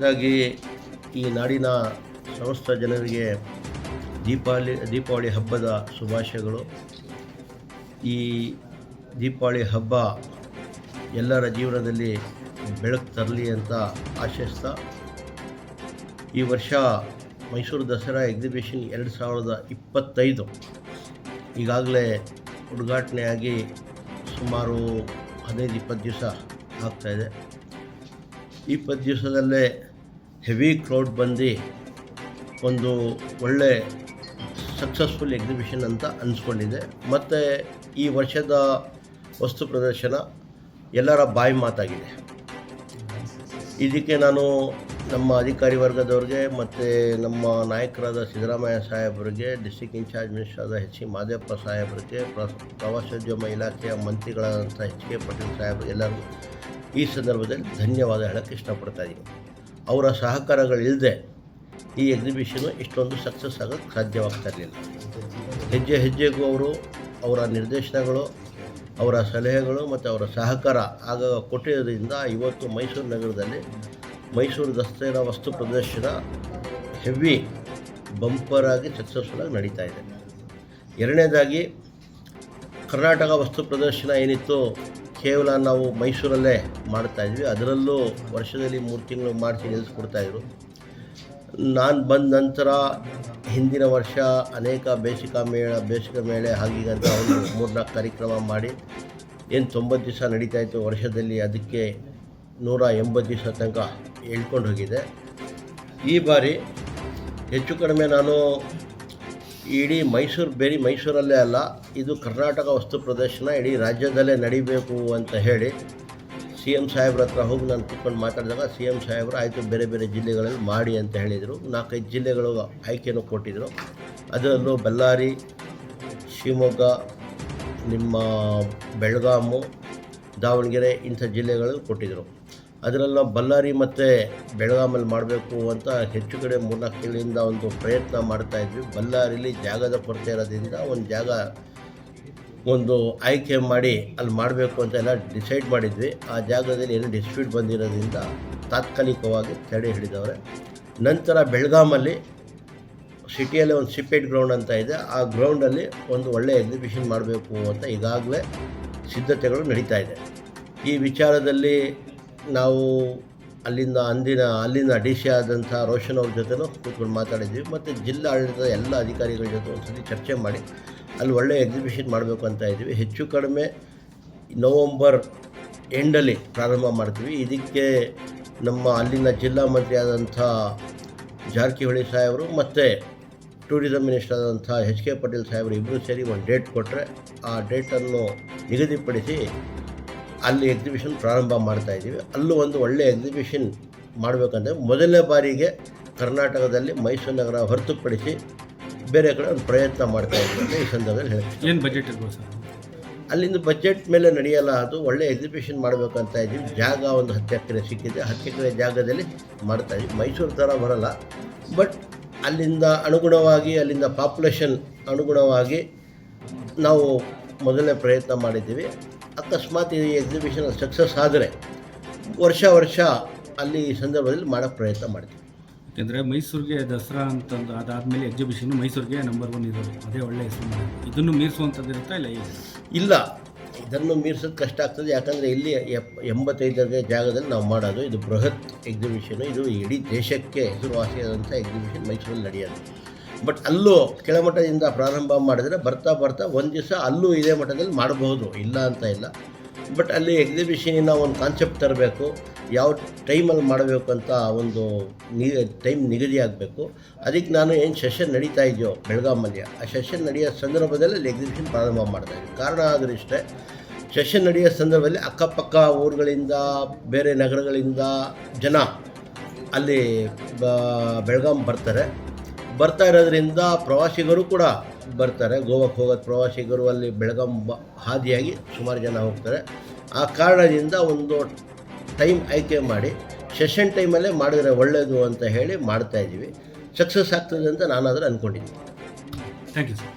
ಹಾಗಾಗಿ ಈ ನಾಡಿನ ಸಮಸ್ತ ಜನರಿಗೆ ದೀಪಾವಳಿ ದೀಪಾವಳಿ ಹಬ್ಬದ ಶುಭಾಶಯಗಳು. ಈ ದೀಪಾವಳಿ ಹಬ್ಬ ಎಲ್ಲರ ಜೀವನದಲ್ಲಿ ಬೆಳಕು ತರಲಿ ಅಂತ ಆಶಿಸ್ತಾ, ಈ ವರ್ಷ ಮೈಸೂರು ದಸರಾ ಎಕ್ಸಿಬಿಷನ್ ಎರಡು ಸಾವಿರದ ಇಪ್ಪತ್ತೈದು. ಈಗಾಗಲೇ ಉದ್ಘಾಟನೆಯಾಗಿ ಸುಮಾರು ಹದಿನೈದು, ಇಪ್ಪತ್ತು ದಿವಸ ಆಗ್ತಾಯಿದೆ ಇಪ್ಪತ್ತು ದಿವಸದಲ್ಲೇ ಹೆವಿ ಕ್ರೌಡ್ ಬಂದು ಒಂದು ಒಳ್ಳೆ ಸಕ್ಸಸ್ಫುಲ್ ಎಕ್ಸಿಬಿಷನ್ ಅಂತ ಅನಿಸ್ಕೊಂಡಿದೆ. ಮತ್ತು ಈ ವರ್ಷದ ವಸ್ತು ಪ್ರದರ್ಶನ ಎಲ್ಲರ ಬಾಯಿ ಮಾತಾಗಿದೆ. ಇದಕ್ಕೆ ನಾನು ನಮ್ಮ ಅಧಿಕಾರಿ ವರ್ಗದವ್ರಿಗೆ ಮತ್ತು ನಮ್ಮ ನಾಯಕರಾದ ಸಿದ್ದರಾಮಯ್ಯ ಸಾಹೇಬರಿಗೆ ಡಿಸ್ಟಿಕ್ ಇನ್ಚಾರ್ಜ್ ಮಿನಿಸ್ಟರ್ ಆದ ಎಚ್ ಸಿ ಮಾದೇವಪ್ಪ ಸಾಹೇಬರಿಗೆ ಪ್ರ ಪ್ರವಾಸೋದ್ಯಮ ಇಲಾಖೆಯ ಮಂತ್ರಿಗಳಾದಂಥ ಎಚ್ ಕೆ ಪಟೇಲ್ ಸಾಹೇಬ್ ಎಲ್ಲರಿಗೂ ಈ ಸಂದರ್ಭದಲ್ಲಿ ಧನ್ಯವಾದ ಹೇಳೋಕ್ಕೆ ಇಷ್ಟಪಡ್ತಾ ಇದ್ದೀನಿ ಅವರ ಸಹಕಾರಗಳಿಲ್ಲದೆ ಈ ಎಕ್ಸಿಬಿಷನು ಇಷ್ಟೊಂದು ಸಕ್ಸಸ್ ಆಗೋಕ್ಕೆ ಸಾಧ್ಯವಾಗ್ತಾ ಇರಲಿಲ್ಲ. ಹೆಜ್ಜೆ ಹೆಜ್ಜೆಗೂ ಅವರು ಅವರ ನಿರ್ದೇಶನಗಳು, ಅವರ ಸಲಹೆಗಳು ಮತ್ತು ಅವರ ಸಹಕಾರ ಆಗ ಕೊಟ್ಟಿರೋದ್ರಿಂದ ಇವತ್ತು ಮೈಸೂರು ನಗರದಲ್ಲಿ ಮೈಸೂರು ದಸರಾ ವಸ್ತು ಪ್ರದರ್ಶನ ಹೆವಿ ಬಂಪರ್ ಆಗಿ ಸಕ್ಸಸ್ಫುಲ್ಲಾಗಿ ನಡೀತಾ ಇದೆ. ಎರಡನೇದಾಗಿ ಕರ್ನಾಟಕ ವಸ್ತು ಪ್ರದರ್ಶನ ಏನಿತ್ತು? ಕೇವಲ ನಾವು ಮೈಸೂರಲ್ಲೇ ಮಾಡ್ತಾಯಿದ್ವಿ ಅದರಲ್ಲೂ ವರ್ಷದಲ್ಲಿ ಮೂರು ತಿಂಗಳು ಮಾಡಿಸಿ ನಿಲ್ಲಿಸ್ಕೊಡ್ತಾಯಿದ್ರು ನಾನು ಬಂದ ನಂತರ ಹಿಂದಿನ ವರ್ಷ ಅನೇಕ ಬೇಸಿಕ ಮೇಳ, ಬೇಸಿಗೆ ಮೇಳೆ ಹಾಗೀಗಂತ ಒಂದು ಮೂರ್ನಾಲ್ಕು ಕಾರ್ಯಕ್ರಮ ಮಾಡಿ ಏನು ತೊಂಬತ್ತು ದಿವಸ ನಡೀತಾ ಇತ್ತು ವರ್ಷದಲ್ಲಿ ಅದಕ್ಕೆ ನೂರ ಎಂಬತ್ತು ದಿವಸ ತನಕ ಹೇಳ್ಕೊಂಡು ಹೋಗಿದೆ. ಈ ಬಾರಿ ಹೆಚ್ಚು ಕಡಿಮೆ ನಾನು ಇಡೀ ಮೈಸೂರು, ಬೇರೆ ಮೈಸೂರಲ್ಲೇ ಅಲ್ಲ, ಇದು ಕರ್ನಾಟಕ ವಸ್ತು ಪ್ರದರ್ಶನ ಇಡೀ ರಾಜ್ಯದಲ್ಲೇ ನಡಿಬೇಕು ಅಂತ ಹೇಳಿ ಸಿ ಎಂ ಸಾಹೇಬ್ರ ಹತ್ರ ಹೋಗಿ ನಾನು ಕೂತ್ಕೊಂಡು ಮಾತಾಡಿದಾಗ ಸಿ ಎಂ ಸಾಹೇಬರು ಆಯಿತು ಬೇರೆ ಬೇರೆ ಜಿಲ್ಲೆಗಳಲ್ಲಿ ಮಾಡಿ ಅಂತ ಹೇಳಿದರು. ನಾಲ್ಕೈದು ಜಿಲ್ಲೆಗಳು ಆಯ್ಕೆಯನ್ನು ಕೊಟ್ಟಿದ್ದರು ಅದರಲ್ಲೂ ಬಳ್ಳಾರಿ, ಶಿವಮೊಗ್ಗ, ನಿಮ್ಮ ಬೆಳಗಾಮು, ದಾವಣಗೆರೆ ಇಂಥ ಜಿಲ್ಲೆಗಳು ಕೊಟ್ಟಿದ್ದರು ಅದರಲ್ಲ ಬಳ್ಳಾರಿ ಮತ್ತು ಬೆಳಗಾಮಲ್ಲಿ ಮಾಡಬೇಕು ಅಂತ ಹೆಚ್ಚು ಕಡೆ ಮೂರ್ನಾಲ್ಕು ಒಂದು ಪ್ರಯತ್ನ ಮಾಡ್ತಾ ಇದ್ವಿ. ಬಳ್ಳಾರಿಲಿ ಜಾಗದ ಕೊರತೆ ಇರೋದ್ರಿಂದ ಒಂದು ಜಾಗ ಒಂದು ಆಯ್ಕೆ ಮಾಡಿ ಅಲ್ಲಿ ಮಾಡಬೇಕು ಅಂತ ಎಲ್ಲ ಡಿಸೈಡ್ ಮಾಡಿದ್ವಿ. ಆ ಜಾಗದಲ್ಲಿ ಏನು ಡಿಸ್ಪ್ಯೂಟ್ ಬಂದಿರೋದ್ರಿಂದ ತಾತ್ಕಾಲಿಕವಾಗಿ ತಡೆ ಹಿಡಿದವ್ರೆ. ನಂತರ ಬೆಳಗಾಮಲ್ಲಿ ಸಿಟಿಯಲ್ಲಿ ಒಂದು ಸಿಪೇಟ್ ಗ್ರೌಂಡ್ ಅಂತ ಇದೆ. ಆ ಗ್ರೌಂಡಲ್ಲಿ ಒಂದು ಒಳ್ಳೆಯ ಎಕ್ಸಿಬಿಷನ್ ಮಾಡಬೇಕು ಅಂತ ಈಗಾಗಲೇ ಸಿದ್ಧತೆಗಳು ನಡೀತಾ ಇದೆ. ಈ ವಿಚಾರದಲ್ಲಿ ನಾವು ಅಲ್ಲಿಂದ ಅಂದಿನ, ಅಲ್ಲಿನ ಡಿ ಸಿ ಆದಂಥ ರೋಷನ್ ಅವ್ರ ಜೊತೆನೂ ಕೂತ್ಕೊಂಡು ಮಾತಾಡಿದ್ವಿ. ಮತ್ತು ಜಿಲ್ಲಾಡಳಿತದ ಎಲ್ಲ ಅಧಿಕಾರಿಗಳ ಜೊತೆ ಒಂದ್ಸತಿ ಚರ್ಚೆ ಮಾಡಿ ಅಲ್ಲಿ ಒಳ್ಳೆಯ ಎಕ್ಸಿಬಿಷನ್ ಮಾಡಬೇಕು ಅಂತ ಇದ್ದೀವಿ ಹೆಚ್ಚು ಕಡಿಮೆ ನವಂಬರ್ ಎಂಡಲ್ಲಿ ಪ್ರಾರಂಭ ಮಾಡ್ತೀವಿ. ಇದಕ್ಕೆ ನಮ್ಮ ಅಲ್ಲಿನ ಜಿಲ್ಲಾ ಮಂತ್ರಿ ಆದಂಥ ಜಾರಕಿಹೊಳಿ ಸಾಹೇಬರು ಮತ್ತು ಟೂರಿಸಂ ಮಿನಿಸ್ಟರ್ ಆದಂಥ ಎಚ್ ಕೆ ಪಟೇಲ್ ಸಾಹೇಬರು ಇಬ್ಬರು ಸೇರಿ ಒಂದು ಡೇಟ್ ಕೊಟ್ಟರೆ ಆ ಡೇಟನ್ನು ನಿಗದಿಪಡಿಸಿ ಅಲ್ಲಿ ಎಕ್ಸಿಬಿಷನ್ ಪ್ರಾರಂಭ ಮಾಡ್ತಾ ಇದ್ದೀವಿ. ಅಲ್ಲೂ ಒಂದು ಒಳ್ಳೆಯ ಎಕ್ಸಿಬಿಷನ್ ಮಾಡಬೇಕಂದ್ರೆ ಮೊದಲನೇ ಬಾರಿಗೆ ಕರ್ನಾಟಕದಲ್ಲಿ ಮೈಸೂರು ನಗರ ಹೊರತುಪಡಿಸಿ ಬೇರೆ ಕಡೆ ಒಂದು ಪ್ರಯತ್ನ ಮಾಡ್ತಾ ಇದ್ದೀವಿ ಅಂತ ಈ ಸಂದರ್ಭದಲ್ಲಿ ಹೇಳ್ತೀನಿ. ಏನು ಬಜೆಟ್ ಇರ್ಬೋದು ಸರ್? ಅಲ್ಲಿಂದ ಬಜೆಟ್ ಮೇಲೆ ನಡೆಯಲ್ಲ ಅದು ಒಳ್ಳೆ ಎಕ್ಸಿಬಿಷನ್ ಮಾಡಬೇಕಂತ ಇದ್ದೀವಿ. ಜಾಗ ಒಂದು ಹತ್ತು ಎಕರೆ ಸಿಕ್ಕಿದೆ. ಹತ್ತು ಎಕರೆ ಜಾಗದಲ್ಲಿ ಮಾಡ್ತಾ ಇದ್ದೀವಿ. ಮೈಸೂರು ಥರ ಬರಲ್ಲ. ಬಟ್ ಅಲ್ಲಿಂದ ಅನುಗುಣವಾಗಿ ಅಲ್ಲಿಂದ ಪಾಪ್ಯುಲೇಷನ್ ಅನುಗುಣವಾಗಿ ನಾವು ಮೊದಲನೇ ಪ್ರಯತ್ನ ಮಾಡಿದ್ದೀವಿ. ಅಕಸ್ಮಾತ್ ಈ ಎಕ್ಸಿಬಿಷನ್ ಸಕ್ಸಸ್ ಆದರೆ ವರ್ಷ ವರ್ಷ ಅಲ್ಲಿ ಈ ಸಂದರ್ಭದಲ್ಲಿ ಮಾಡೋ ಪ್ರಯತ್ನ ಮಾಡ್ತೀವಿ. ಯಾಕೆಂದರೆ ಮೈಸೂರಿಗೆ ದಸರಾ ಅಂತಂದು ಅದಾದಮೇಲೆ ಎಕ್ಸಿಬಿಷನ್ ಮೈಸೂರಿಗೆ ನಂಬರ್ ಒನ್ ಇರೋದು ಅದೇ ಒಳ್ಳೆ ಹೆಸರು ಇದನ್ನು ಮೀರಿಸುವಂಥದ್ದು ಇರುತ್ತಾ ಇಲ್ಲ ಇಲ್ಲ ಇದನ್ನು ಮೀರಿಸೋದು ಕಷ್ಟ ಆಗ್ತದೆ. ಯಾಕಂದರೆ ಇಲ್ಲಿ ಎಪ್ ಎಂಬತ್ತೈದರ ಜಾಗದಲ್ಲಿ ನಾವು ಮಾಡೋದು ಇದು ಬೃಹತ್ ಎಕ್ಸಿಬಿಷನ್ ಇದು ಇಡೀ ದೇಶಕ್ಕೆ ಹೆಸರುವಾಸಿಯಾದಂಥ ಎಕ್ಸಿಬಿಷನ್ ಮೈಸೂರಲ್ಲಿ ನಡೆಯೋದು. ಬಟ್ ಅಲ್ಲೂ ಕೆಳಮಟ್ಟದಿಂದ ಪ್ರಾರಂಭ ಮಾಡಿದರೆ ಬರ್ತಾ ಬರ್ತಾ ಒಂದು ದಿವಸ ಅಲ್ಲೂ ಇದೇ ಮಟ್ಟದಲ್ಲಿ ಮಾಡಬಹುದು ಇಲ್ಲ ಅಂತ ಇಲ್ಲ. ಬಟ್ ಅಲ್ಲಿ ಎಕ್ಸಿಬಿಷನಿನ ಒಂದು ಕಾನ್ಸೆಪ್ಟ್ ತರಬೇಕು, ಯಾವ ಟೈಮಲ್ಲಿ ಮಾಡಬೇಕು ಅಂತ ಒಂದು ನಿ ಟೈಮ್ ನಿಗದಿ ಆಗಬೇಕು. ಅದಕ್ಕೆ ನಾನು ಏನು ಸೆಷನ್ ನಡೀತಾ ಇದೆಯೋ ಬೆಳಗಾಮಲ್ಲಿ ಆ ಸೆಷನ್ ನಡೆಯೋ ಸಂದರ್ಭದಲ್ಲಿ ಅಲ್ಲಿ ಎಕ್ಸಿಬಿಷನ್ ಪ್ರಾರಂಭ ಮಾಡ್ತಾ ಇದ್ದೀನಿ ಕಾರಣ ಆದರೆ ಇಷ್ಟೇ ಸೆಷನ್ ನಡೆಯೋ ಸಂದರ್ಭದಲ್ಲಿ ಅಕ್ಕಪಕ್ಕ ಊರುಗಳಿಂದ, ಬೇರೆ ನಗರಗಳಿಂದ ಜನ ಅಲ್ಲಿ ಬೆಳಗಾಂ ಬರ್ತಾರೆ. ಬರ್ತಾ ಇರೋದ್ರಿಂದ ಪ್ರವಾಸಿಗರು ಕೂಡ ಬರ್ತಾರೆ. ಗೋವಾಕ್ಕೆ ಹೋಗೋದು ಪ್ರವಾಸಿಗರು ಅಲ್ಲಿ ಬೆಳಗಾಂ ಹಾದಿಯಾಗಿ ಸುಮಾರು ಜನ ಹೋಗ್ತಾರೆ. ಆ ಕಾರಣದಿಂದ ಒಂದು ಟೈಮ್ ಆಯ್ಕೆ ಮಾಡಿ, ಸೆಷನ್ ಟೈಮಲ್ಲೇ ಮಾಡಿದರೆ ಒಳ್ಳೆಯದು ಅಂತ ಹೇಳಿ ಮಾಡ್ತಾಯಿದ್ದೀವಿ ಸಕ್ಸಸ್ ಆಗ್ತದೆ ಅಂತ ನಾನಾದರೂ ಅಂದ್ಕೊಂಡಿದ್ದೀನಿ ಥ್ಯಾಂಕ್ ಯು ಸರ್